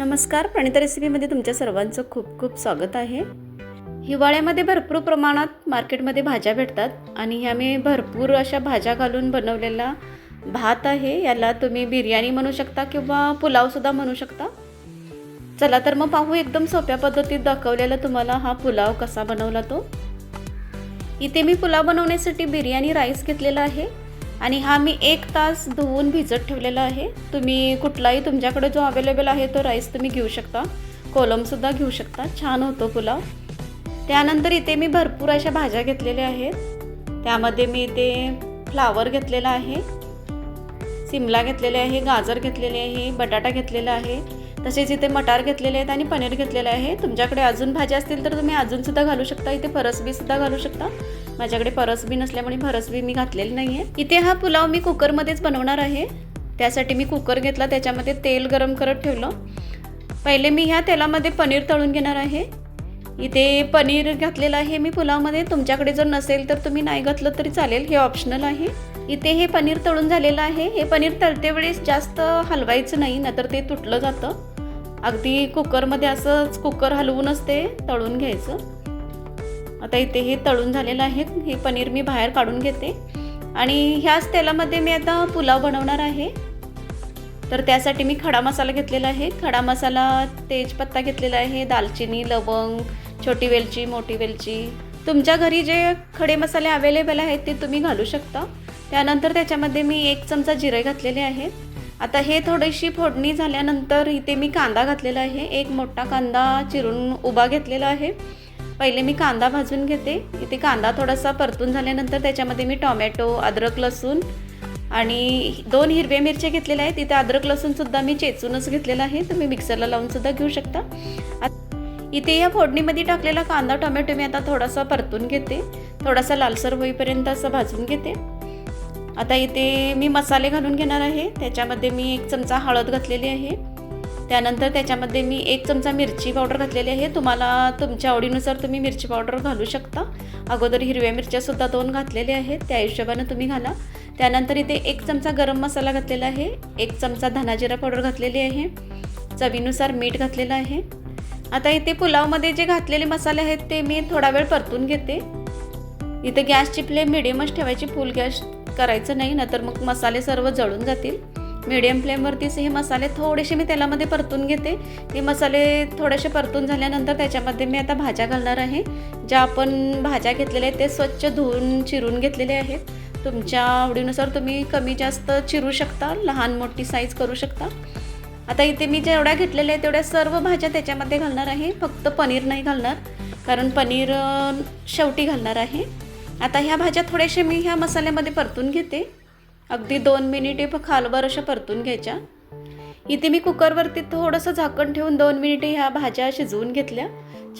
नमस्कार प्रणिता रेसिपीमध्ये तुमच्या सर्वांचं खूप खूप स्वागत आहे. हिवाळ्यामध्ये भरपूर प्रमाणात मार्केटमध्ये भाज्या भेटतात आणि ह्या मी भरपूर अशा भाज्या घालून बनवलेला भात आहे. याला तुम्ही बिर्याणी म्हणू शकता किंवा पुलावसुद्धा म्हणू शकता. चला तर मग पाहू एकदम सोप्या पद्धतीत दाखवलेला तुम्हाला हा पुलाव कसा बनवला तो. इथे मी पुलाव बनवण्यासाठी बिर्याणी राईस घेतलेला आहे. आणि हा मी एक तास धुवून भिजत ठेवलेला आहे. तुम्ही कुठलाही तुमच्याकडे जो अवेलेबल आहे तो राईस तुम्ही घेऊ शकता. कोलमसुद्धा घेऊ शकता. छान होतो पुलाव. त्यानंतर इथे मी भरपूर अशा भाज्या घेतलेल्या आहेत. त्यामध्ये मी इथे फ्लावर घेतलेला आहे. सिमला घेतलेले आहे गाजर घेतलेले आहे बटाटा घेतलेला आहे. तसेच इथे मटार घेतलेले आहेत आणि पनीर घेतलेले आहे. तुमच्याकडे अजून भाज्या असतील तर तुम्ही अजूनसुद्धा घालू शकता. इथे फरसबीसुद्धा घालू शकता. माझ्याकडे फरसबी नसल्यामुळे फरसबी मी घातलेली नाही आहे इथे हा पुलाव मी कुकरमध्येच बनवणार आहे. त्यासाठी मी कुकर घेतला त्याच्यामध्ये तेल गरम करत ठेवलं. पहिले मी ह्या तेलामध्ये पनीर तळून घेणार आहे. इथे पनीर घातलेलं आहे मी पुलावमध्ये. तुमच्याकडे जर नसेल तर तुम्ही नाही घातलं तरी चालेल हे ऑप्शनल आहे. इथे हे पनीर तळून झालेलं आहे. हे पनीर तळते वेळेस जास्त हलवायचं नाही नाहीतर ते तुटलं जातं. अगदी कुकरमध्ये असंच कुकर हलवूनच ते तळून घ्यायचं. आता इथे हे तळून झालेलं आहे. हे पनीर मी बाहेर काढून घेते. आणि ह्याच तेलामध्ये मी आता पुलाव बनवणार आहे. तर त्यासाठी मी खडा मसाला घेतलेला आहे. खडा मसाला तेजपत्ता घेतलेला आहे दालचिनी लवंग छोटी वेलची मोठी वेलची. तुमच्या घरी जे खडे मसाले अवेलेबल आहेत ते तुम्ही घालू शकता. त्यानंतर त्याच्यामध्ये मी एक चमचा जिरे घातलेले आहे आता हे थोडीशी फोडणी झाल्यानंतर इथे मी कांदा घातलेला आहे. एक मोठा कांदा चिरून उभा घेतलेला आहे. पहिले मी कांदा भाजून घेते. इथे कांदा थोडासा परतून झाल्यानंतर त्याच्यामध्ये मी टॉमॅटो अद्रक लसूण आणि दोन हिरव्या मिरच्या घेतलेल्या आहेत. इथे अद्रक लसूणसुद्धा मी चेचूनच घेतलेला आहे. तुम्ही मिक्सरला लावूनसुद्धा घेऊ शकता. इथे या फोडणीमध्ये टाकलेला कांदा टोमॅटो मी आता थोडासा परतून घेते. थोडासा लालसर होईपर्यंत असं भाजून घेते. आता इथे मी मसाले घालून घेणार आहे. त्याच्यामध्ये मी एक चमचा हळद घातलेली आहे. त्यानंतर त्याच्यामध्ये मी एक चमचा मिरची पावडर घातलेली आहे. तुम्हाला तुमच्या आवडीनुसार तुम्ही मिरची पावडर घालू शकता. अगोदर हिरव्या मिरच्यासुद्धा दोन घातलेल्या आहेत. त्या हिशोबानं तुम्ही घाला. त्यानंतर इथे एक चमचा गरम मसाला घातलेला आहे. एक चमचा धनाजिरा पावडर घातलेली आहे. चवीनुसार मीठ घातलेलं आहे. आता इथे पुलावमध्ये जे घातलेले मसाले आहेत ते मी थोडा वेळ परतून घेते. इथे गॅसची फ्लेम मिडियमच ठेवायची. फुल गॅस करायचं नाही नंतर मग मसाले सर्व जळून जातील. मिडियम फ्लेमवरतीच हे मसाले थोडेसे मी तेलामध्ये परतून घेते. हे मसाले थोडेसे परतून झाल्यानंतर त्याच्यामध्ये मी आता भाज्या घालणार आहे. ज्या आपण भाज्या घेतलेल्या आहेत ते स्वच्छ धुवून चिरून घेतलेले आहेत. तुमच्या आवडीनुसार तुम्ही कमी जास्त चिरू शकता लहान मोठी साईज करू शकता. आता इथे मी जेवढ्या घेतलेल्या आहेत तेवढ्या सर्व भाज्या त्याच्यामध्ये घालणार आहे. फक्त पनीर नाही घालणार कारण पनीर शेवटी घालणार आहे. आता ह्या भाज्या थोड्याशा मी ह्या मसाल्यामध्ये परतून घेते. अगदी दोन मिनिटे खालवर अशा परतून घ्यायच्या. इथे मी कुकरवरती थोडंसं झाकण ठेवून दोन मिनिटे ह्या भाज्या शिजवून घेतल्या.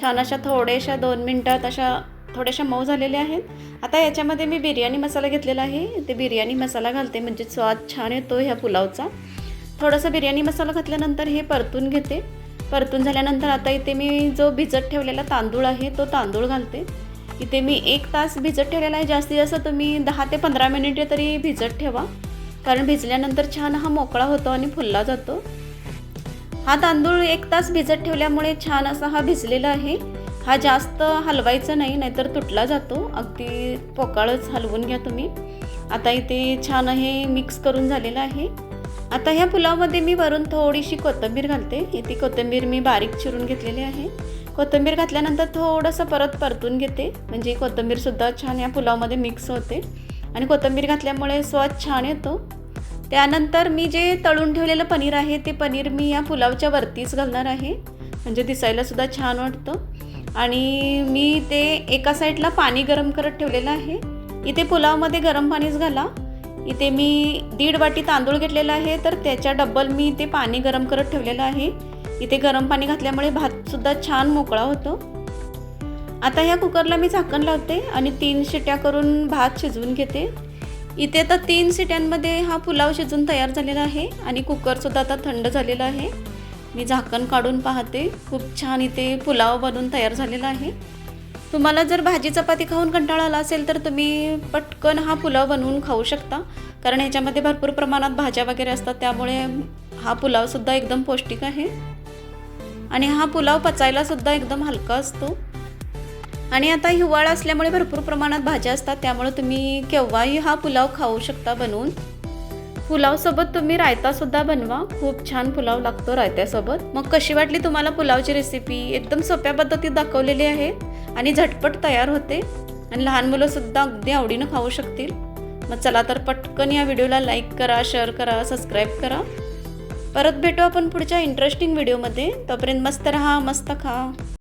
छान अशा थोड्याशा दोन मिनटात अशा थोड्याशा मऊ झालेल्या आहेत. आता याच्यामध्ये मी बिर्याणी मसाला घेतलेला आहे. ते बिर्याणी मसाला घालते म्हणजे स्वाद छान येतो ह्या पुलावचा. थोडासा बिर्याणी मसाला घातल्यानंतर हे परतून घेते. परतून झाल्यानंतर आता इथे मी जो भिजत ठेवलेला तांदूळ आहे तो तांदूळ घालते. इथे मी एक तास भिजत ठेवलेला आहे. जास्तीत जास्त तुम्ही दहा ते पंधरा मिनिटे तरी भिजत ठेवा. कारण भिजल्यानंतर छान हा मोकळा होतो आणि फुलला जातो. हा तांदूळ एक तास भिजत ठेवल्यामुळे छान असा हा भिजलेला आहे. हा जास्त हलवायचा नाही नाहीतर तुटला जातो. अगदी पोकाळच हलवून घ्या तुम्ही. आता इथे छान हे मिक्स करून झालेलं आहे. आता ह्या पुलावमध्ये मी वरून थोडीशी कोथिंबीर घालते. ती कोथिंबीर मी बारीक चिरून घेतलेली आहे. कोथिंबीर घातल्यानंतर थोडंसं परत परतून घेते. म्हणजे कोथिंबीरसुद्धा छान या पुलावमध्ये मिक्स होते. आणि कोथिंबीर घातल्यामुळे स्वाद छान येतो. त्यानंतर मी जे तळून ठेवलेलं पनीर आहे ते पनीर मी या पुलावच्या वरतीच घालणार आहे. म्हणजे दिसायलासुद्धा छान वाटतं. आणि मी ते एका साईडला पाणी गरम करत ठेवलेलं आहे. इथे पुलावमध्ये गरम पाणीच घाला. इथे मी दीड वाटी तांदूळ घेतलेला आहे तर त्याच्या डब्बल मी ते पाणी गरम करत ठेवलेलं आहे. इथे गरम पाणी घातल्यामुळे भातसुद्धा छान मोकळा होतो. आता ह्या कुकरला मी झाकण लावते आणि तीन शिट्या करून भात शिजवून घेते. इथे आता तीन शिट्यांमध्ये हा पुलाव शिजून तयार झालेला आहे आणि कुकरसुद्धा आता थंड झालेला आहे. मी झाकण काढून पाहते. खूप छान इथे पुलाव बनून तयार झालेला आहे. तुम्हाला जर भाजी चपाती खाऊन कंटाळा आला असेल तर तुम्ही पटकन हा पुलाव बनवून खाऊ शकता. कारण ह्याच्यामध्ये भरपूर प्रमाणात भाज्या वगैरे असतात त्यामुळे हा पुलावसुद्धा एकदम पौष्टिक आहे. आणि हा पुलाव पचायला सुद्धा एकदम हलका असतो. आणि आता हिवाळा असल्यामुळे भरपूर प्रमाणात भाज्या असतात त्यामुळे तुम्ही केव्हाही हा पुलाव खाऊ शकता बनवून. पुलावसोबत तुम्ही रायतासुद्धा बनवा खूप छान पुलाव लागतो रायत्यासोबत. मग कशी वाटली तुम्हाला पुलावची रेसिपी एकदम सोप्या पद्धतीत दाखवलेली आहे आणि झटपट तयार होते. आणि लहान मुलंसुद्धा अगदी आवडीनं खाऊ शकतील. मग चला तर पटकन या व्हिडिओला लाईक करा शेअर करा सबस्क्राईब करा. परत भेटू आपण पुढच्या इंटरेस्टिंग व्हिडिओमध्ये तोपर्यंत मस्त राहा मस्त खा.